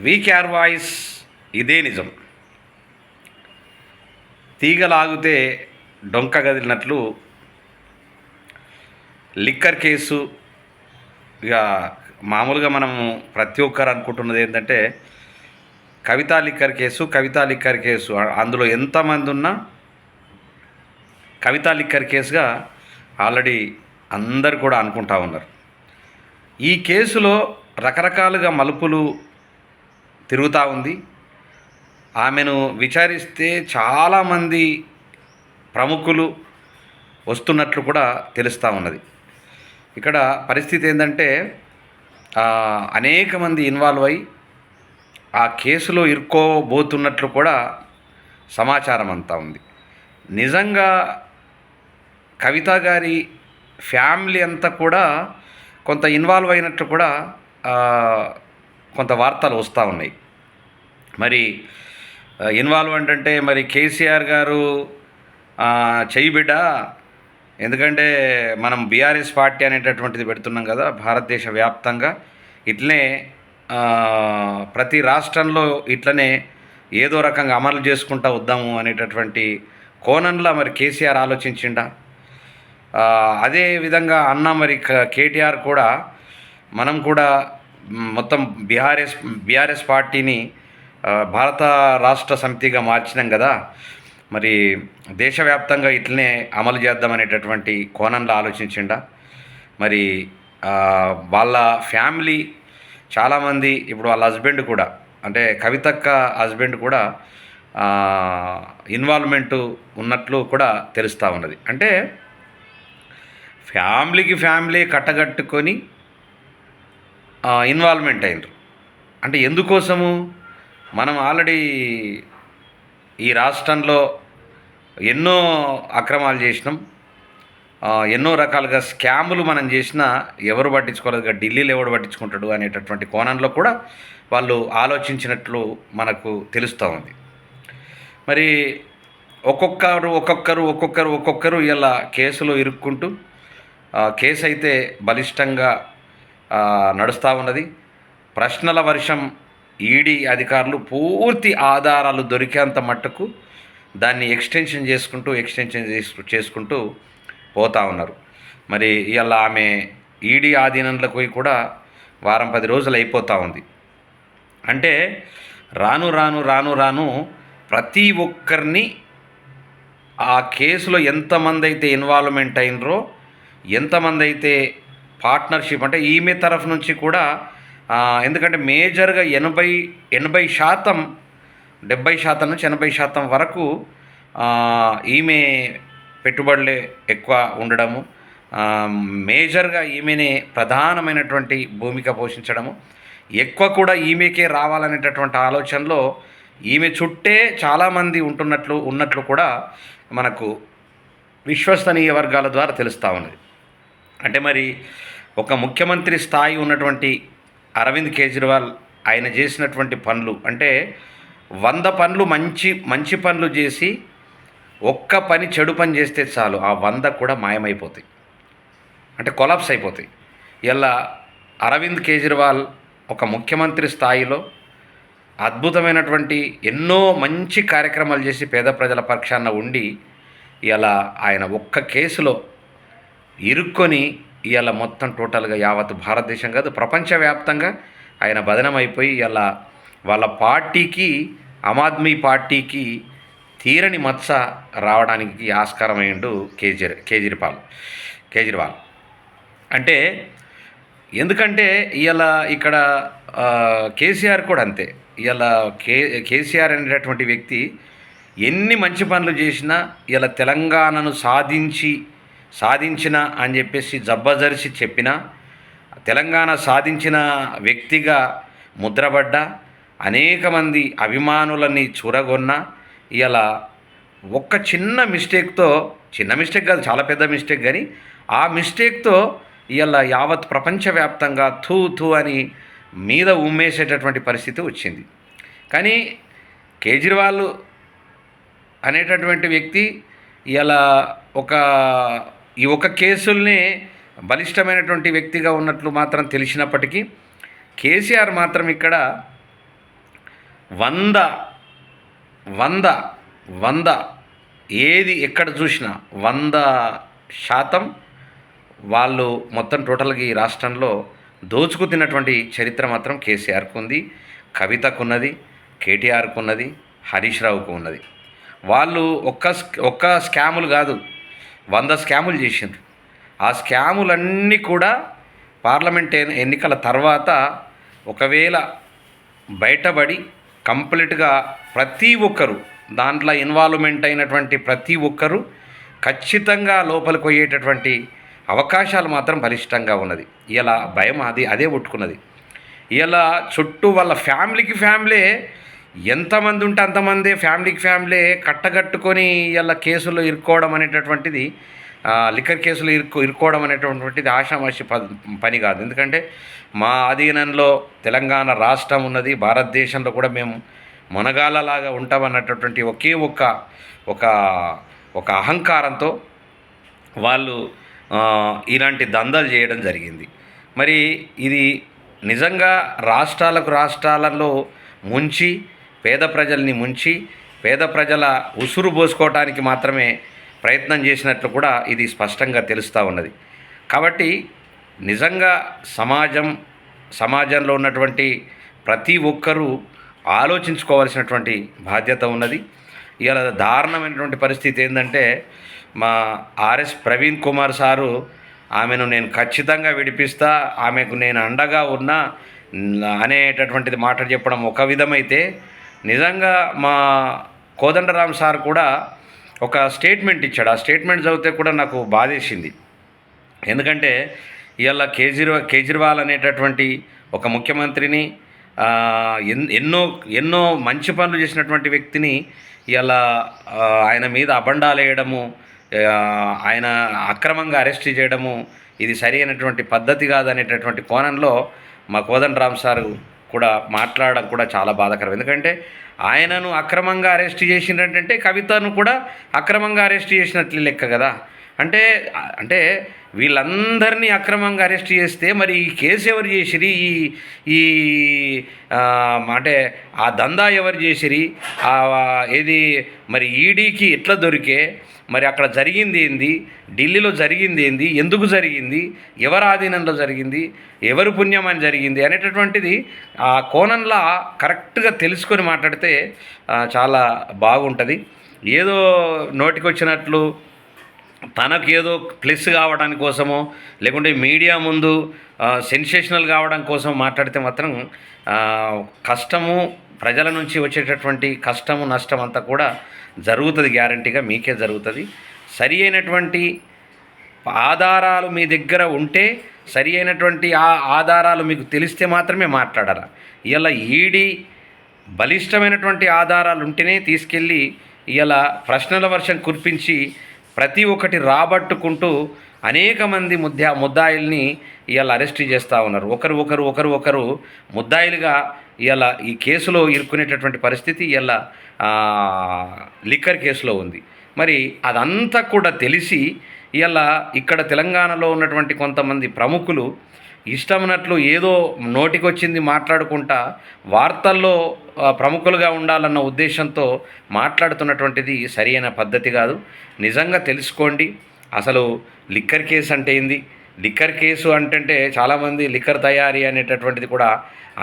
We voice ఇదే నిజం. తీగలాగితే డొంక గదిలినట్లు లిక్కర్ కేసు ఇక మామూలుగా మనము ప్రతి ఒక్కరు అనుకుంటున్నది ఏంటంటే Kavitha liquor case Kavitha liquor case. అందులో ఎంతమంది ఉన్నా కవితా లిక్కర్ కేసుగా ఆల్రెడీ అందరు కూడా అనుకుంటా ఉన్నారు. ఈ కేసులో రకరకాలుగా మలుపులు తిరుగుతూ ఉంది. ఆమెను విచారిస్తే చాలామంది ప్రముఖులు వస్తున్నట్లు కూడా తెలుస్తూ ఉన్నది. ఇక్కడ పరిస్థితి ఏంటంటే అనేక మంది ఇన్వాల్వ్ అయి ఆ కేసులో ఇరుక్కోబోతున్నట్లు కూడా సమాచారం అంతా ఉంది. నిజంగా కవిత గారి ఫ్యామిలీ అంతా కూడా కొంత ఇన్వాల్వ్ అయినట్టు కూడా కొంత వార్తలు వస్తూ ఉన్నాయి. మరి ఇన్వాల్వ్మెంట్ ఇన్వాల్వ్ అంటే మరి కేసీఆర్ గారు ఆ, చెయ్యి బిడ్డ. ఎందుకంటే మనం బీఆర్ఎస్ పార్టీ అనేటటువంటిది పెడుతున్నాం కదా భారతదేశ వ్యాప్తంగా. ఇట్లనే ప్రతి రాష్ట్రంలో ఇట్లనే ఏదో రకంగా అమలు చేసుకుంటా వద్దాము అనేటటువంటి కోణంలో మరి కేసీఆర్ ఆలోచించిండా. అదే విధంగా అన్న మరి క- కేటీఆర్ కూడా మనం కూడా మొత్తం బీఆర్ఎస్ బీఆర్ఎస్ పార్టీని భారత రాష్ట్ర సమితిగా మార్చినాం కదా. మరి దేశవ్యాప్తంగా ఇట్లనే అమలు చేద్దామనేటటువంటి కోణంలో ఆలోచించిండా. మరి వాళ్ళ ఫ్యామిలీ చాలామంది ఇప్పుడు వాళ్ళ హస్బెండ్ కూడా అంటే కవితక్క హస్బెండ్ కూడా ఇన్వాల్వ్మెంట్ ఉన్నట్లు కూడా తెలుస్తూ ఉన్నది. అంటే ఫ్యామిలీకి ఫ్యామిలీ కట్టగట్టుకొని ఇన్వాల్వ్మెంట్ అయినరు అంటే ఎందుకోసము? మనం ఆల్రెడీ ఈ రాష్ట్రంలో ఎన్నో అక్రమాలు చేసినాం. ఎన్నో రకాలుగా స్కాములు మనం చేసినా ఎవరు పట్టించుకోలేదు. ఢిల్లీలో ఎవడు పట్టించుకుంటాడు అనేటటువంటి కోణంలో కూడా వాళ్ళు ఆలోచించినట్లు మనకు తెలుస్తూ ఉంది. మరి ఒక్కొక్కరు ఒక్కొక్కరు ఒక్కొక్కరు ఒక్కొక్కరు ఇలా కేసులో ఇరుక్కుంటూ కేసు అయితే బలిష్టంగా నడుస్తూ ఉన్నది. ప్రశ్నల వర్షం ఈడీ అధికారులు పూర్తి ఆధారాలు దొరికేంత మట్టుకు దాన్ని ఎక్స్టెన్షన్ చేసుకుంటూ ఎక్స్టెన్షన్ చేసుకు చేసుకుంటూ పోతా ఉన్నారు. మరి ఇలా ఆమె ఈడీ ఆధీనంలోకి పోయి కూడా వారం పది రోజులు అయిపోతూ ఉంది. అంటే రాను రాను రాను రాను ప్రతి ఒక్కరిని ఆ కేసులో ఎంతమంది అయితే ఇన్వాల్వ్మెంట్ అయినరో ఎంతమంది అయితే పార్ట్నర్షిప్ అంటే ఈమె తరఫు నుంచి కూడా ఎందుకంటే మేజర్గా ఎనభై ఎనభై శాతం డెబ్బై శాతం నుంచి ఎనభై శాతం వరకు ఈమె పెట్టుబడులే ఎక్కువ ఉండడము మేజర్గా ఈమెనే ప్రధానమైనటువంటి భూమిక పోషించడము ఎక్కువ కూడా ఈమెకే రావాలనేటటువంటి ఆలోచనలో ఈమె చుట్టే చాలామంది ఉంటున్నట్లు ఉన్నట్లు కూడా మనకు విశ్వసనీయ వర్గాల ద్వారా తెలుస్తూ ఉన్నది. అంటే మరి ఒక ముఖ్యమంత్రి స్థాయి ఉన్నటువంటి అరవింద్ కేజ్రీవాల్ ఆయన చేసినటువంటి పనులు అంటే వంద పనులు మంచి మంచి పనులు చేసి ఒక్క పని చెడు పని చేస్తే చాలు ఆ వంద కూడా మాయమైపోతాయి. అంటే కొలాప్స్ అయిపోతాయి. ఇలా అరవింద్ కేజ్రీవాల్ ఒక ముఖ్యమంత్రి స్థాయిలో అద్భుతమైనటువంటి ఎన్నో మంచి కార్యక్రమాలు చేసి పేద ప్రజల పక్షాన ఉండి ఇలా ఆయన ఒక్క కేసులో ఇరుక్కొని ఇవాళ మొత్తం టోటల్గా యావత్ భారతదేశం కాదు ప్రపంచవ్యాప్తంగా ఆయన బదనమైపోయి ఇలా వాళ్ళ పార్టీకి ఆమ్ ఆద్మీ పార్టీకి తీరని మత్స రావడానికి ఆస్కారమైండు కేజ్రీ కేజ్రీపాల్ కేజ్రీవాల్. అంటే ఎందుకంటే ఇవాళ ఇక్కడ కేసీఆర్ కూడా అంతే. ఇవాళ కే కేసీఆర్ అనేటటువంటి వ్యక్తి ఎన్ని మంచి పనులు చేసినా ఇలా తెలంగాణను సాధించి సాధించిన అని చెప్పేసి జబ్బజరిసి చెప్పిన తెలంగాణ సాధించిన వ్యక్తిగా ముద్రపడ్డ అనేక మంది అభిమానులని చూరగొన్న ఇలా ఒక్క చిన్న మిస్టేక్తో చిన్న మిస్టేక్ కాదు చాలా పెద్ద మిస్టేక్ కానీ ఆ మిస్టేక్తో ఇలా యావత్ ప్రపంచవ్యాప్తంగా థూ థూ అని మీద ఉమ్మేసేటటువంటి పరిస్థితి వచ్చింది. కానీ కేజ్రీవాల్ అనేటటువంటి వ్యక్తి ఇలా ఒక ఈ ఒక కేసుల్ని బలిష్టమైనటువంటి వ్యక్తిగా ఉన్నట్లు మాత్రం తెలిసినప్పటికీ కేసీఆర్ మాత్రం ఇక్కడ వంద వంద వంద ఏది ఎక్కడ చూసినా వంద శాతం వాళ్ళు మొత్తం టోటల్గా ఈ రాష్ట్రంలో దోచుకు తిన్నటువంటి చరిత్ర మాత్రం కేసీఆర్కు ఉంది కవితకు ఉన్నది కేటీఆర్కు ఉన్నది హరీష్ రావుకు ఉన్నది. వాళ్ళు ఒక్క స్క్- ఒక్క స్కాములు కాదు వంద స్కాములు చేసిండ్రు. ఆ స్కాములన్నీ కూడా పార్లమెంట్ ఎన్నికల తర్వాత ఒకవేళ బయటపడి కంప్లీట్గా ప్రతి ఒక్కరు దాంట్లో ఇన్వాల్వ్మెంట్ అయినటువంటి ప్రతి ఒక్కరు ఖచ్చితంగా లోపలికి పోయేటటువంటి అవకాశాలు మాత్రం బలిష్టంగా ఉన్నది. ఇలా భయం అది అదే పుట్టుకున్నది. ఇలా చుట్టూ వాళ్ళ ఫ్యామిలీకి ఫ్యామిలీ ఎంతమంది ఉంటే అంతమంది ఫ్యామిలీకి ఫ్యామిలీ కట్టగట్టుకొని ఇలా కేసులు ఇరుక్కోవడం అనేటటువంటిది లిక్కర్ కేసులు ఇరుక్కు ఇరుక్కోవడం అనేటటువంటిది ఆషామాషి ప పని కాదు. ఎందుకంటే మా ఆధీనంలో తెలంగాణ రాష్ట్రం ఉన్నది భారతదేశంలో కూడా మేము మునగాలలాగా ఉంటామన్నటువంటి ఒకే ఒక్క ఒక ఒక అహంకారంతో వాళ్ళు ఇలాంటి దందాలు చేయడం జరిగింది. మరి ఇది నిజంగా రాష్ట్రాలకు రాష్ట్రాలలో ముంచి పేద ప్రజల్ని ముంచి పేద ప్రజల ఉసురు పోసుకోవటానికి మాత్రమే ప్రయత్నం చేసినట్లు కూడా ఇది స్పష్టంగా తెలుస్తూ ఉన్నది. కాబట్టి నిజంగా సమాజం సమాజంలో ఉన్నటువంటి ప్రతి ఒక్కరూ ఆలోచించుకోవాల్సినటువంటి బాధ్యత ఉన్నది. ఇలా దారుణమైనటువంటి పరిస్థితి ఏంటంటే మా ఆర్ఎస్ ప్రవీణ్ కుమార్ సారు ఆమెను నేను ఖచ్చితంగా విడిపిస్తా ఆమెకు నేను అండగా ఉన్నా అనేటటువంటిది మాట చెప్పడం ఒక విధమైతే నిజంగా మా కోదండరాం సార్ కూడా ఒక స్టేట్మెంట్ ఇచ్చాడు. ఆ స్టేట్మెంట్ చదివితే కూడా నాకు బాధేసింది. ఎందుకంటే ఇవాళ కేజ్రీవాల్ కేజ్రీవాల్ అనేటటువంటి ఒక ముఖ్యమంత్రిని ఎన్- ఎన్నో ఎన్నో మంచి పనులు చేసినటువంటి వ్యక్తిని ఇలా ఆయన మీద అబండాలు వేయడము ఆయన అక్రమంగా అరెస్ట్ చేయడము ఇది సరి అయినటువంటి పద్ధతి కాదనేటటువంటి కోణంలో మా కోదండరామ్ సారు కూడా మాట్లాడడం కూడా చాలా బాధాకరం. ఎందుకంటే ఆయనను అక్రమంగా అరెస్ట్ చేసినట్టంటే కవితను కూడా అక్రమంగా అరెస్ట్ చేసినట్లు లెక్క కదా. అంటే అంటే వీళ్ళందరినీ అక్రమంగా అరెస్ట్ చేస్తే మరి ఈ కేసు ఎవరు చేసిరి? ఈ ఈ అంటే ఆ దందా ఎవరు చేసిరి? ఏది? మరి ఈడీకి ఎట్లా దొరికే? మరి అక్కడ జరిగింది ఏంది? ఢిల్లీలో జరిగింది ఏంది? ఎందుకు జరిగింది? ఎవరి ఆధీనంలో జరిగింది? ఎవరు పుణ్యం అని జరిగింది? అనేటటువంటిది ఆ కోణంలో కరెక్ట్గా తెలుసుకొని మాట్లాడితే చాలా బాగుంటుంది. ఏదో నోటికొచ్చినట్లు తనకు ఏదో ప్లస్ కావడానికి కోసమో లేకుంటే మీడియా ముందు సెన్సేషనల్ కావడం కోసం మాట్లాడితే మాత్రం కష్టము ప్రజల నుంచి వచ్చేటటువంటి కష్టము నష్టం అంతా కూడా జరుగుతుంది గ్యారంటీగా మీకే జరుగుతుంది. సరి అయినటువంటి ఆధారాలు మీ దగ్గర ఉంటే సరి అయినటువంటి ఆ ఆధారాలు మీకు తెలిస్తే మాత్రమే మాట్లాడాలి ఇలా ఈడీ బలిష్టమైనటువంటి ఆధారాలు ఉంటేనే తీసుకెళ్ళి ఇలా ప్రశ్నల వర్షం కురిపించి ప్రతి ఒక్కటి రాబట్టుకుంటూ అనేక మంది ముద్దా ముద్దాయిల్ని ఇవాళ అరెస్ట్ చేస్తూ ఉన్నారు. ఒకరు ఒకరు ఒకరు ఒకరు ముద్దాయిలుగా ఇవాళ ఈ కేసులో ఇరుక్కునేటటువంటి పరిస్థితి ఇవాళ లిక్కర్ కేసులో ఉంది. మరి అదంతా కూడా తెలిసి ఇవాళ ఇక్కడ తెలంగాణలో ఉన్నటువంటి కొంతమంది ప్రముఖులు ఇష్టమున్నట్లు ఏదో నోటికొచ్చింది మాట్లాడుకుంటా వార్తల్లో ప్రముఖులుగా ఉండాలన్న ఉద్దేశంతో మాట్లాడుతున్నటువంటిది సరైన పద్ధతి కాదు. నిజంగా తెలుసుకోండి. అసలు లిక్కర్ కేసు అంటే ఏంది? లిక్కర్ కేసు అంటే చాలామంది లిక్కర్ తయారీ అనేటటువంటిది కూడా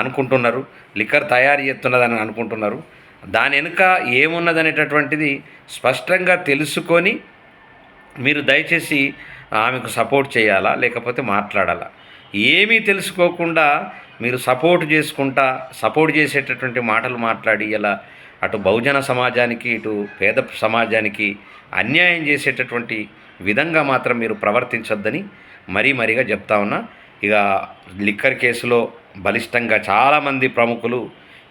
అనుకుంటున్నారు. లిక్కర్ తయారీ చేస్తున్నదని అనుకుంటున్నారు. దాని వెనుక ఏమున్నదనేటటువంటిది స్పష్టంగా తెలుసుకొని మీరు దయచేసి ఆమెకు సపోర్ట్ చేయాలా? లేకపోతే మాట్లాడాలా? ఏమీ తెలుసుకోకుండా మీరు సపోర్ట్ చేసుకుంటా సపోర్ట్ చేసేటటువంటి మాటలు మాట్లాడి ఇలా అటు బహుజన సమాజానికి ఇటు పేద సమాజానికి అన్యాయం చేసేటటువంటి విధంగా మాత్రం మీరు ప్రవర్తించొద్దని మరీ మరీగా చెప్తా ఉన్నా. ఇక లిక్కర్ కేసులో బలిష్టంగా చాలామంది ప్రముఖులు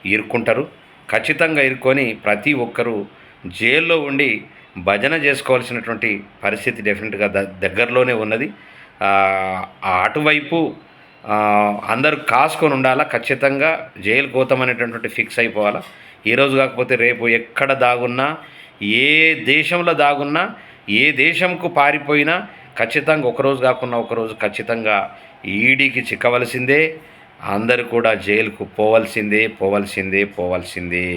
ఇరుక్కుంటారు. ఖచ్చితంగా ఇరుక్కొని ప్రతి ఒక్కరూ జైల్లో ఉండి భజన చేసుకోవాల్సినటువంటి పరిస్థితి డెఫినెట్గా ద దగ్గరలోనే ఉన్నది. అటువైపు అందరూ కాసుకొని ఉండాలా? ఖచ్చితంగా జైలు కోతమనేటటువంటి ఫిక్స్ అయిపోవాలా? ఈరోజు కాకపోతే రేపు ఎక్కడ దాగున్నా ఏ దేశంలో దాగున్నా ఏ దేశంకు పారిపోయినా ఖచ్చితంగా ఒకరోజు కాకుండా ఒకరోజు ఖచ్చితంగా ఈడీకి చిక్కవలసిందే అందరూ కూడా జైలుకు పోవాల్సిందే పోవాల్సిందే పోవాల్సిందే.